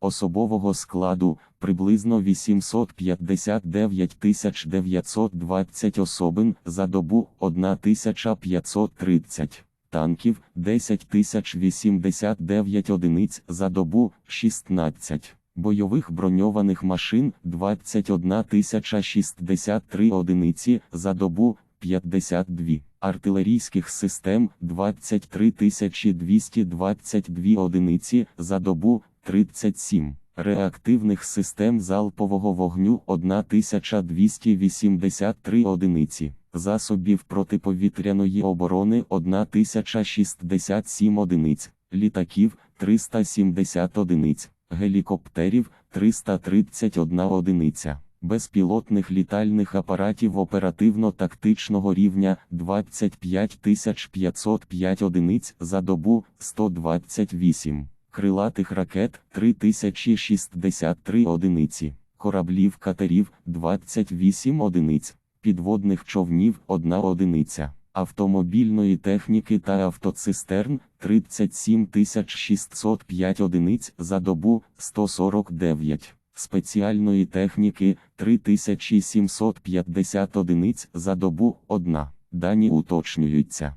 особового складу приблизно 859 920 особин за добу 1530 танків 10 089 одиниць за добу 16, бойових броньованих машин 21 063 одиниці за добу 52, артилерійських систем 23 222 одиниці за добу 37. Реактивних систем залпового вогню 1283 одиниці, засобів протиповітряної оборони 1067 одиниць, літаків 370 одиниць, гелікоптерів 331 одиниця, безпілотних літальних апаратів оперативно-тактичного рівня 25 505 одиниць за добу 128 крилатих ракет 3063 одиниці, кораблів катерів 28 одиниць, підводних човнів 1 одиниця, автомобільної техніки та автоцистерн 37 605 одиниць за добу 149. Спеціальної техніки 3750 одиниць за добу 1. Дані уточнюються.